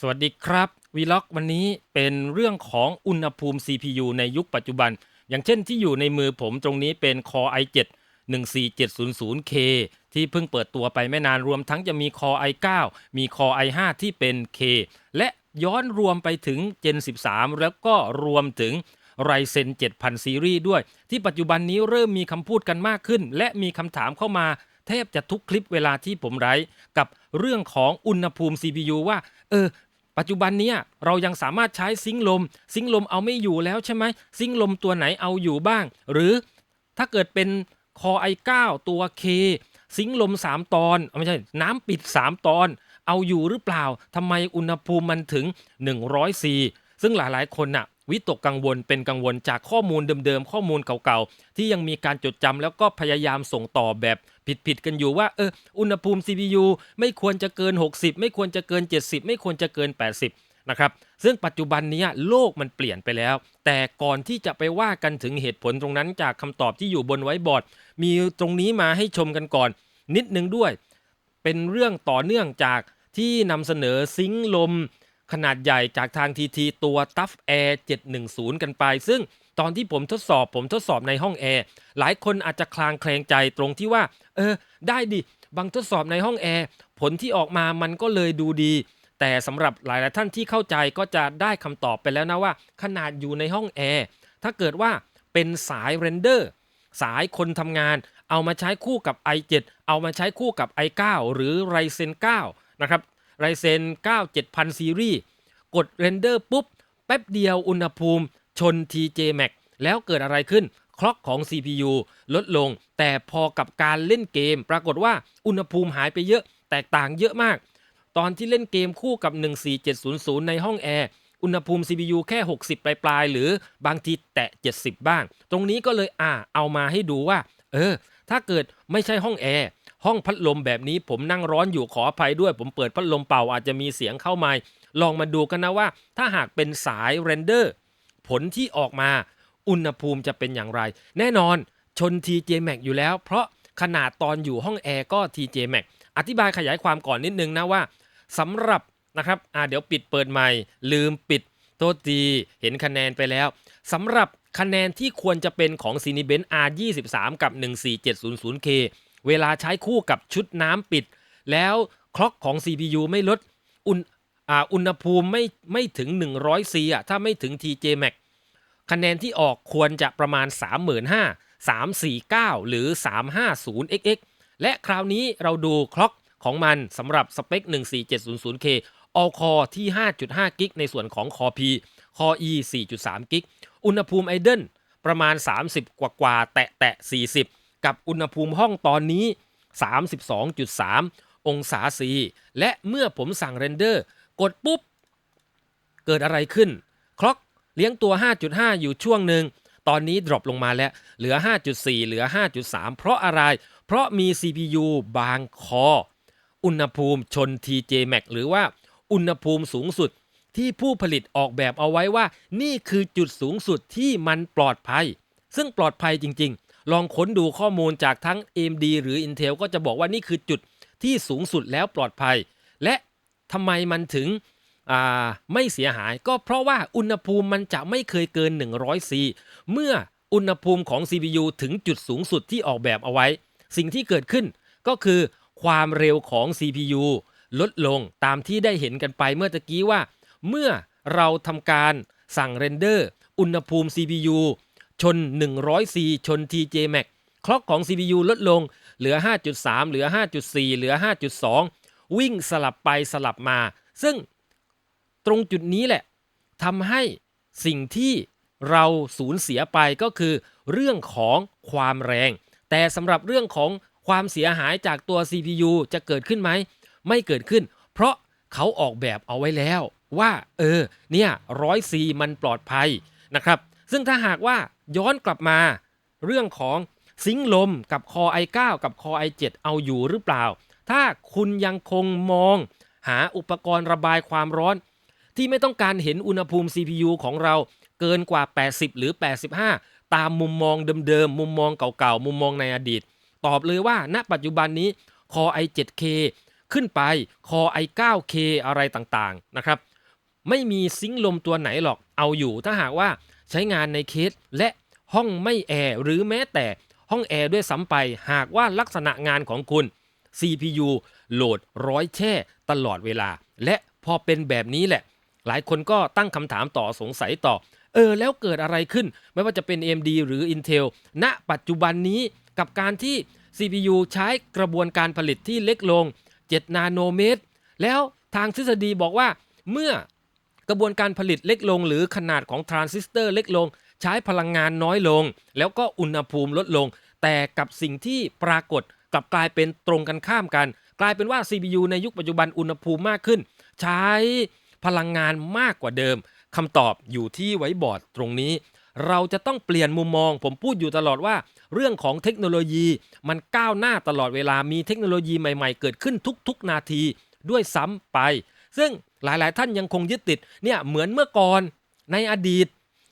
สวัสดีครับวีล็อกวันนี้เป็นเรื่องของอุณหภูมิ CPU ในยุคปัจจุบัน อย่างเช่นที่อยู่ในมือผมตรงนี้เป็น Core i7 14700K ที่เพิ่งเปิดตัวไปไม่นานรวมทั้งจะมี Core i9 มี Core i5 ที่เป็น K และย้อนรวมไปถึง Gen 13 แล้วก็รวมถึง Ryzen 7000 ซีรีส์ด้วย ที่ปัจจุบันนี้เริ่มมีคำพูดกันมากขึ้น และมีคำถามเข้ามา แทบจะทุกคลิปเวลาที่ผมไลฟ์กับเรื่องของอุณหภูมิ CPU ว่า เออ ปัจจุบันเนี้ยเรายังสามารถใช้ซิงลม ซิงลมเอาไม่อยู่แล้วใช่ไหมซิงลมตัวไหนเอาอยู่บ้าง หรือถ้าเกิดเป็นคอ i9 ตัว K ซิงลม 3 ตอนไม่ใช่น้ำปิด 3 ตอน เอาอยู่หรือเปล่าทำไมอุณหภูมิมันถึง104ซึ่งหลายๆ คนน่ะ วิตกกังวลเป็นกังวลจากข้อมูลเดิมๆ ข้อมูลเก่าๆ ที่ยังมีการจดจำแล้วก็พยายามส่งต่อแบบผิดๆกันอยู่ว่าเอออุณหภูมิ CPU ไม่ควรจะเกิน 60 ไม่ควรจะเกิน 70 ไม่ควรจะเกิน 80 นะครับ ซึ่งปัจจุบันนี้โลกมันเปลี่ยนไปแล้ว แต่ก่อนที่จะไปว่ากันถึงเหตุผลตรงนั้นจากคำตอบที่อยู่บนไว้บอร์ด มีตรงนี้มาให้ชมกันก่อน นิดนึงด้วย เป็นเรื่องต่อเนื่องจากที่นำเสนอซิงลม ขนาดใหญ่จากทาง TT ตัว t u f Air 710 กันไป ซึ่งตอนที่ผมทดสอบผมทดสอบในห้องแอร์หลายคนอาจจะคลางแคลงใจตรงที่ว่า เออ ได้ดิบางทดสอบในห้องแอร์ผลที่ออกมามันก็เลยดูดี แต่สำหรับหลายๆท่านที่เข้าใจก็จะได้คำตอบไปแล้วนะว่า ขนาดอยู่ในห้องแอร์ถ้าเกิดว่าเป็นสายเรนเดอร์สายคนทำงาน เอามาใช้คู่กับ i7 เอามาใช้คู่กับ i9 หรือ Ryzen 9นะครับ Ryzen 9 7000 ซีรีส์ กดเรนเดอร์ปุ๊บ แป๊บเดียวอุณหภูมิ ชน TJ Max แล้วเกิดอะไรขึ้น คล็อกของ CPU ลดลง แต่พอกับการเล่นเกม ปรากฏว่าอุณหภูมิหายไปเยอะ แตกต่างเยอะมาก ตอนที่เล่นเกมคู่กับ 14700 ในห้องแอร์อุณหภูมิ CPU แค่ 60 ปลายปลายๆหรือบางทีแตะ 70 บ้าง ตรงนี้ก็เลยอ่าเอามาให้ดูว่า เออ ถ้าเกิดไม่ใช่ห้องแอร์ ห้องพัดลมแบบนี้ผมนั่งร้อนอยู่ขออภัยด้วย ผมเปิดพัดลมเป่าอาจจะมีเสียงเข้ามาลองมาดูกันนะว่า ถ้าหากเป็นสายเรนเดอร์ ผลที่ออกมาอุณหภูมิจะเป็นอย่างไร แน่นอนชน TJ Max อยู่แล้ว เพราะขนาดตอนอยู่ห้องแอร์ก็ TJ Max อธิบายขยายความก่อนนิดนึงนะว่าสำหรับนะครับอ่าเดี๋ยวปิดเปิดใหม่ ลืมปิดโทษทีเห็นคะแนนไปแล้วสำหรับคะแนนที่ควรจะเป็นของ c i n i b e n R23 กับ 14700K เวลาใช้คู่กับชุดน้ำปิด แล้วคล็อกของ CPU ไม่ลดอุณอุณหภูมิไม่ไม่ถึง 100C อะถ้าไม่ถึง TJ Max คะแนนที่ออกควรจะประมาณ 35,000 349 หรือ 350XX และคราวนี้เราดูคล็อกของมันสำหรับสเปค 14700K All Core ที่ 5.5 กิกในส่วนของ Core P Core E 4.3 กิก อุณหภูมิไอเดนประมาณ 30 กว่ากว่าแตะแตะ40 กับอุณหภูมิห้องตอนนี้ 32.3 องศาซีและเมื่อผมสั่งเรนเดอร์ กดปุ๊บ เกิดอะไรขึ้น คล็อกเลี้ยงตัว 5.5 อยู่ช่วงหนึ่ง ตอนนี้ดรอปลงมาแล้ว เหลือ 5.4 เหลือ 5.3 เพราะอะไร เพราะมี CPU บางคอ อุณหภูมิชน TJ Max หรือว่าอุณหภูมิสูงสุดที่ผู้ผลิตออกแบบเอาไว้ว่า นี่คือจุดสูงสุดที่มันปลอดภัย ซึ่งปลอดภัยจริง ลองค้นดูข้อมูลจากทั้ง AMD หรือ Intel ก็จะบอกว่านี่คือจุดที่สูงสุดแล้วปลอดภัย และทำไมมันถึงไม่เสียหาย ก็เพราะว่าอุณหภูมิมันจะไม่เคยเกิน 100 C เมื่ออุณหภูมิของ CPU ถึงจุดสูงสุดที่ออกแบบเอาไว้ สิ่งที่เกิดขึ้นก็คือความเร็วของ CPU ลดลงตามที่ได้เห็นกันไปเมื่อตะกี้ว่า เมื่อเราทำการสั่งเรนเดอร์ อุณหภูมิ CPU ชน 100 C ชน TJ Max คล็อกของ CPU ลดลงเหลือ 5.3 เหลือ 5.4 เหลือ 5.2 วิ่งสลับไปสลับมา ซึ่งตรงจุดนี้แหละทำให้สิ่งที่เราสูญเสียไปก็คือเรื่องของความแรง แต่สำหรับเรื่องของความเสียหายจากตัว CPU จะเกิดขึ้นไหม ไม่เกิดขึ้น เพราะเขาออกแบบเอาไว้แล้วว่า เออ เนี่ยร้อยซีมันปลอดภัยนะครับ ซึ่งถ้าหากว่าย้อนกลับมาเรื่องของซิงลมกับคอ i9 กับคอ i7 เอาอยู่หรือเปล่า ถ้าคุณยังคงมองหาอุปกรณ์ระบายความร้อน ที่ไม่ต้องการเห็นอุณหภูมิ CPU ของเราเกินกว่า 80 หรือ 85 ตามมุมมองเดิมๆ มุมมองเก่าๆ มุมมองในอดีต ตอบเลยว่า ณ ปัจจุบันนี้ Core i7K ขึ้นไป Core i9K อะไรต่างๆ นะครับ ไม่มีซิงลมตัวไหนหรอกเอาอยู่ถ้าหากว่า ใช้งานในเคสและห้องไม่แอร์หรือแม้แต่ห้องแอร์ด้วยซ้ำไป หากว่าลักษณะงานของคุณ CPU โหลดร้อยแช่ตลอดเวลา และพอเป็นแบบนี้แหละ หลายคนก็ตั้งคำถามต่อสงสัยต่อ เออ แล้วเกิดอะไรขึ้น ไม่ว่าจะเป็น AMD หรือ Intel ณปัจจุบันนี้กับการที่ CPU ใช้กระบวนการผลิตที่เล็กลง 7 นาโนเมตร แล้วทางทฤษฎีบอกว่า เมื่อ กระบวนการผลิตเล็กลง หรือขนาดของทรานซิสเตอร์เล็กลง ใช้พลังงานน้อยลง แล้วก็อุณหภูมิลดลง แต่กับสิ่งที่ปรากฏกลับกลายเป็นตรงกันข้ามกัน กลายเป็นว่า CPU ในยุคปัจจุบันอุณหภูมิมากขึ้น ใช้พลังงานมากกว่าเดิมคำตอบอยู่ที่ไว้บอร์ดตรงนี้ เราจะต้องเปลี่ยนมุมมอง ผมพูดอยู่ตลอดว่า เรื่องของเทคโนโลยีมันก้าวหน้าตลอดเวลามีเทคโนโลยีใหม่ๆ เกิดขึ้นทุกๆ นาทีด้วยซ้ำไป ซึ่ง หลายๆ ท่านยังคงยึดติดเนี่ยเหมือนเมื่อก่อนในอดีต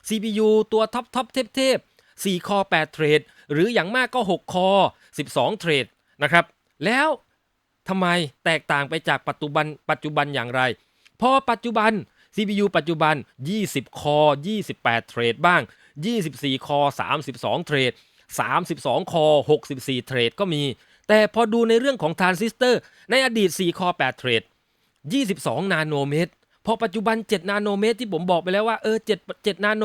CPU ตัวท็อปท็อปเทพเทพ4คอ8เทรดหรืออย่างมากก็ 6 คอ 12 เทรดนะครับแล้วทำไมแตกต่างไปจากปัจจุบันปัจจุบันอย่างไร พอปัจจุบัน CPU ปัจจุบัน 20 คอ 28 เทรดบ้าง 24 คอ 32 เทรด 32 คอ 64 เทรดก็มี แต่พอดูในเรื่องของทรานซิสเตอร์ ในอดีต 4 คอ 8 เทรด 22 นาโนเมตร พอปัจจุบัน 7 นาโนเมตรที่ผมบอกไปแล้วว่าเออ7 7นาโน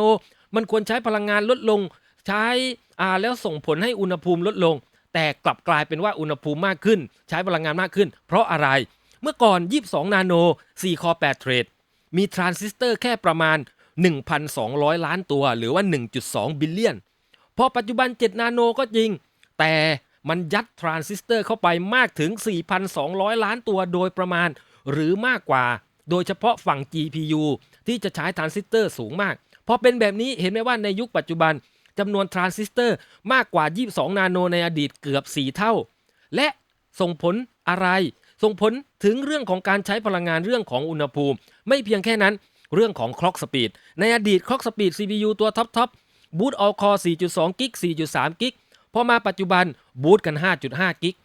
มันควรใช้พลังงานลดลง ใช้อ่าแล้วส่งผลให้อุณหภูมิลดลง แต่กลับกลายเป็นว่าอุณหภูมิมากขึ้น ใช้พลังงานมากขึ้น เพราะอะไร เมื่อก่อน 22 นาโน 4 คอ 8 เทรด มีทรานซิสเตอร์แค่ประมาณ 1,200 ล้านตัว หรือว่า 1.2 บิลเลียน พอปัจจุบัน 7 นาโนก็จริง แต่มันยัดทรานซิสเตอร์เข้าไปมากถึง 4,200 ล้านตัวโดยประมาณ หรือมากกว่า โดยเฉพาะฝั่ง GPU ที่จะใช้ทรานซิสเตอร์สูงมาก พอเป็นแบบนี้เห็นไหมว่าในยุคปัจจุบันจำนวนทรานซิสเตอร์มากกว่า 22 นาโนในอดีตเกือบ 4 เท่า และส่งผลอะไร ส่งผลถึงเรื่องของการใช้พลังงานเรื่องของอุณหภูมิ ไม่เพียงแค่นั้นเรื่องของคล็อกสปีดในอดีตคล็อกสปีด CPU ตัวท็อปท็อปบูตออลคอ4.2 กิก 4.3 กิกพอมาปัจจุบันบูตกัน 5.5 กิก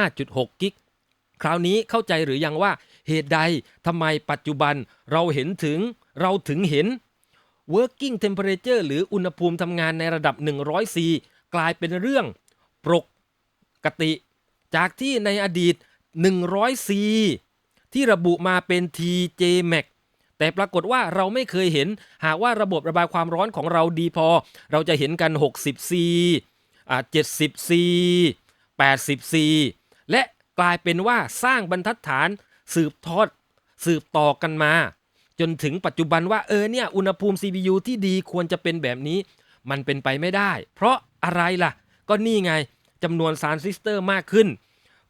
5.6 กิก คราวนี้เข้าใจหรือยังว่า เหตุใดทำไมปัจจุบันเราเห็นถึงเราถึงเห็น working temperature หรืออุณหภูมิทำงานในระดับ 100C กลายเป็นเรื่องปกติ จากที่ในอดีต 100C ที่ระบุมาเป็น TJ Max แต่ปรากฏว่าเราไม่เคยเห็น หากว่าระบบระบายความร้อนของเราดีพอ เราจะเห็นกัน 60C 70C 80C และกลายเป็นว่าสร้างบรรทัดฐาน สืบทอด สืบต่อกันมา จนถึงปัจจุบันว่าเออเนี่ยอุณหภูมิ CPU ที่ดีควรจะเป็นแบบนี้ มันเป็นไปไม่ได้ เพราะอะไรล่ะ ก็นี่ไงจำนวนทรานซิสเตอร์มากขึ้น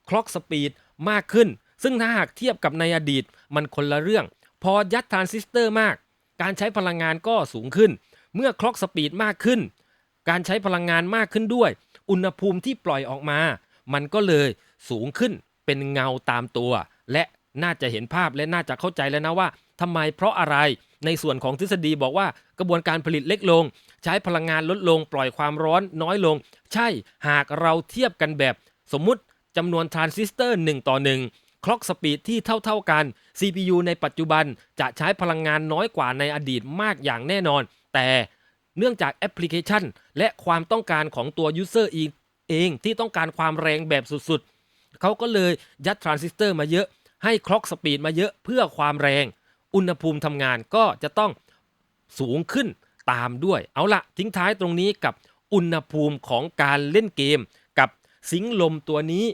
คล็อกสปีดมากขึ้น ซึ่งถ้าหากเทียบกับในอดีตมันคนละเรื่อง พอยัดทรานซิสเตอร์มาก การใช้พลังงานก็สูงขึ้น เมื่อคล็อกสปีดมากขึ้น การใช้พลังงานมากขึ้นด้วย อุณหภูมิที่ปล่อยออกมา มันก็เลยสูงขึ้นเป็นเงาตามตัว และ น่าจะเห็นภาพและน่าจะเข้าใจแล้วนะว่าทำไมเพราะอะไรในส่วนของทฤษฎีบอกว่ากระบวนการผลิตเล็กลง ใช้พลังงานลดลง ปล่อยความร้อนน้อยลง ใช่หากเราเทียบกันแบบ สมมุติจำนวนทรานซิสเตอร์ 1 ต่อ 1 คล็อกสปีดที่เท่าๆกัน CPU ในปัจจุบันจะใช้พลังงานน้อยกว่าในอดีตมากอย่างแน่นอน แต่เนื่องจากแอปพลิเคชัน และความต้องการของตัว User เองเองที่ต้องการความแรงแบบสุดๆ เขาก็เลยยัดทรานซิสเตอร์มาเยอะ ให้คล็อกสปีดมาเยอะเพื่อความแรง อุณหภูมิทำงานก็จะต้องสูงขึ้นตามด้วย เอาละทิ้งท้ายตรงนี้กับอุณหภูมิของการเล่นเกม กับสิงลมตัวนี้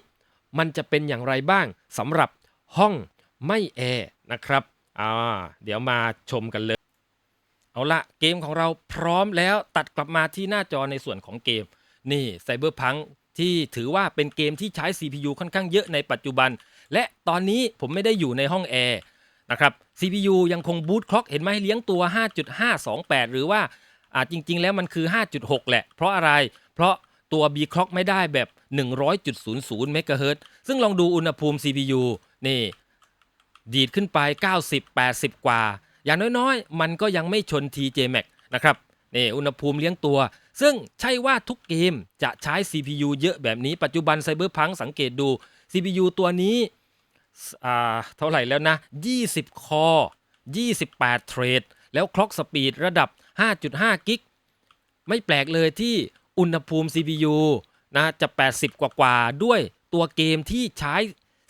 มันจะเป็นอย่างไรบ้างสำหรับห้องไม่แอร์นะครับอ่าเดี๋ยวมาชมกันเลย เอาละเกมของเราพร้อมแล้วตัดกลับมาที่หน้าจอในส่วนของเกม นี่ไซเบอร์พังที่ถือว่าเป็นเกมที่ใช้ CPU ค่อนข้างเยอะในปัจจุบัน และตอนนี้ผมไม่ได้อยู่ในห้องแอร์นะครับ CPU ยังคงบูตคล็อกเห็นไหมเลี้ยงตัว 5.528 หรือว่าอาจริง ๆ แล้วมันคือ 5.6 แหละ เพราะอะไร เพราะตัว B clock ไม่ได้แบบ 100.00เมกะเฮิรตซ์ซึ่งลองดูอุณหภูมิ CPU นี่ ดีดขึ้นไป 90 80 กว่า อย่างน้อยๆ มันก็ยังไม่ชน TJ Max นะครับนี่อุณหภูมิเลี้ยงตัว ซึ่งใช่ว่าทุกเกมจะใช้ CPU เยอะแบบนี้ปัจจุบันไซเบอร์พังสังเกตดู CPU ตัวนี้อ่าเท่าไหร่แล้วนะ 20 คอ 28 เทรด แล้วคล็อกสปีดระดับ 5.5 กิก ไม่แปลกเลยที่อุณหภูมิ CPU นะจะ 80 กว่ากว่าๆด้วยตัวเกมที่ใช้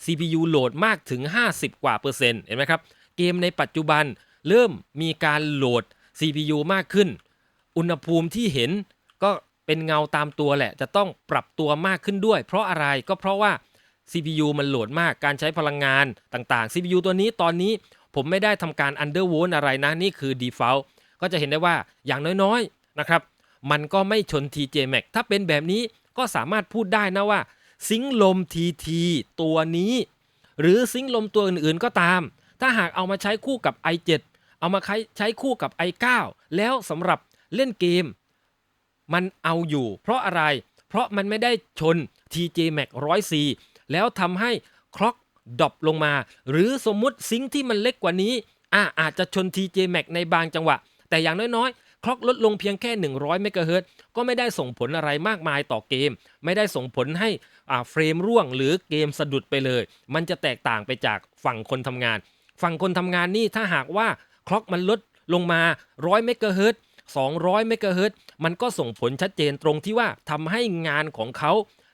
CPU โหลดมากถึง 50 กว่าเปอร์เซ็นต์เห็นไหมครับ เกมในปัจจุบันเริ่มมีการโหลด CPU มากขึ้น อุณหภูมิที่เห็นก็เป็นเงาตามตัวแหละ จะต้องปรับตัวมากขึ้นด้วย เพราะอะไรก็เพราะว่า CPU มันโหลดมากการใช้พลังงานต่างๆ CPU ตัวนี้ตอนนี้ผมไม่ได้ทำการ undervolt อะไรนะ นี่คือ default ก็จะเห็นได้ว่าอย่างน้อยๆนะครับ มันก็ไม่ชน TJ Max ถ้าเป็นแบบนี้ก็สามารถพูดได้นะว่า ซิงลม TT ตัวนี้ หรือซิงลมตัวอื่นๆก็ตาม ถ้าหากเอามาใช้คู่กับ i7 เอามาใช้คู่กับ i9 แล้วสำหรับเล่นเกม มันเอาอยู่ เพราะอะไร เพราะมันไม่ได้ชน TJ Max 100C แล้วทำให้คล็อกดรอปลงมา หรือสมมุติซิงที่มันเล็กกว่านี้อะอาจจะชน TJ Max ในบางจังหวะ แต่อย่างน้อยๆ คล็อกลดลงเพียงแค่ 100 เมกะเฮิรตซ์ก็ไม่ได้ส่งผลอะไรมากมายต่อเกม ไม่ได้ส่งผลให้อ่าเฟรมร่วงหรือเกมสะดุดไปเลย มันจะแตกต่างไปจากฝั่งคนทำงาน ฝั่งคนทำงานนี่ถ้าหากว่าคล็อกมันลดลงมา 100 เมกะเฮิรตซ์200 เมกะเฮิรตซ์มันก็ส่งผลชัดเจนตรงที่ว่าทำให้งานของเขา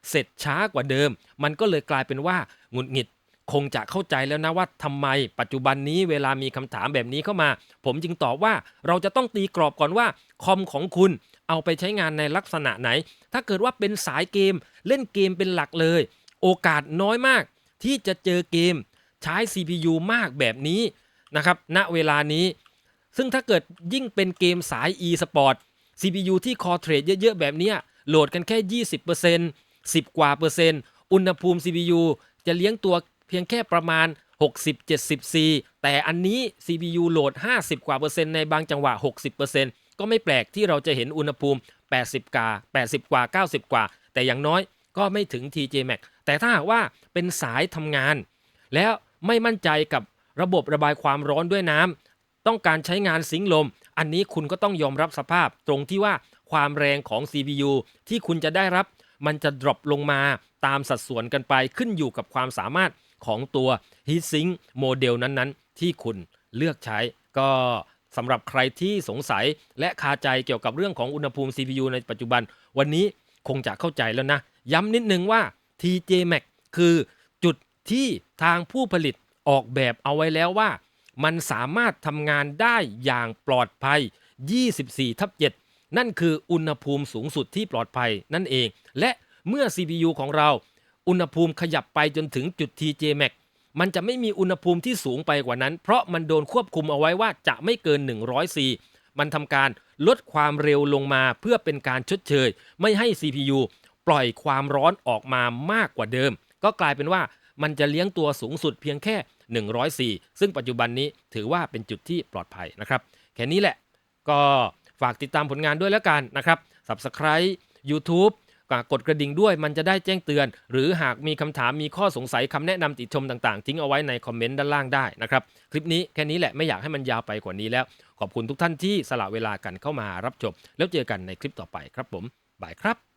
เสร็จช้ากว่าเดิม มันก็เลยกลายเป็นว่าหงุดหงิดคงจะเข้าใจแล้วนะว่าทำไมปัจจุบันนี้เวลามีคำถามแบบนี้เข้ามา ผมจึงตอบว่าเราจะต้องตีกรอบก่อนว่าคอมของคุณเอาไปใช้งานในลักษณะไหน ถ้าเกิดว่าเป็นสายเกม เล่นเกมเป็นหลักเลย โอกาสน้อยมาก ที่จะเจอเกมใช้ CPU มากแบบนี้นะครับณเวลานี้ ซึ่งถ้าเกิดยิ่งเป็นเกมสาย e-sport CPU ที่คอเทรดเยอะๆ แบบนี้โหลดกันแค่ 20% 10 กว่าเปอร์เซ็นต์ อุณหภูมิ CPU จะเลี้ยงตัวเพียงแค่ประมาณ 60-70 C แต่อันนี้ CPU โหลด 50 กว่าเปอร์เซ็นต์ในบางจังหวะ 60%ก็ไม่แปลกที่เราจะเห็นอุณหภูมิ 80 กว่า 80 กว่า 90 กว่า แต่อย่างน้อยก็ไม่ถึง TJ Max แต่ถ้าหากว่าเป็นสายทำงาน แล้วไม่มั่นใจกับระบบระบายความร้อนด้วยน้ำต้องการใช้งานสิงลม อันนี้คุณก็ต้องยอมรับสภาพตรงที่ว่าความแรงของ CPU ที่คุณจะได้รับ มันจะดรอปลงมาตามสัดส่วนกันไปขึ้นอยู่กับความสามารถของตัว Heatsink โมเดลนั้นๆ ที่คุณเลือกใช้ก็สำหรับใครที่สงสัยและคาใจเกี่ยวกับเรื่องของอุณหภูมิ CPU ในปัจจุบัน วันนี้คงจะเข้าใจแล้วนะ ย้ำนิดนึงว่า TJ Max คือจุดที่ทางผู้ผลิตออกแบบเอาไว้แล้วว่า มันสามารถทำงานได้อย่างปลอดภัย 24 ทับ 7 นั่นคืออุณหภูมิสูงสุดที่ปลอดภัยนั่นเอง และเมื่อ CPU ของเรา อุณหภูมิขยับไปจนถึงจุด TJ Max มันจะไม่มีอุณหภูมิที่สูงไปกว่านั้น เพราะมันโดนควบคุมเอาไว้ว่าจะไม่เกิน 100 C มันทำการลดความเร็วลงมาเพื่อเป็นการชดเชย ไม่ให้ CPU ปล่อยความร้อนออกมามากกว่าเดิม ก็กลายเป็นว่ามันจะเลี้ยงตัวสูงสุดเพียงแค่ 104 ซึ่งปัจจุบันนี้ถือว่าเป็นจุดที่ปลอดภัยนะครับ แค่นี้แหละก็ ฝากติดตามผลงานด้วยแล้วกันนะครับ Subscribe YouTube กดกระดิ่งด้วยมันจะได้แจ้งเตือน หรือหากมีคำถามมีข้อสงสัยคำแนะนำติชมต่างๆ ทิ้งเอาไว้ในคอมเมนต์ด้านล่างได้นะครับ คลิปนี้แค่นี้แหละไม่อยากให้มันยาวไปกว่านี้แล้ว ขอบคุณทุกท่านที่สละเวลากันเข้ามารับชมแล้วเจอกันในคลิปต่อไปครับผมบายครับ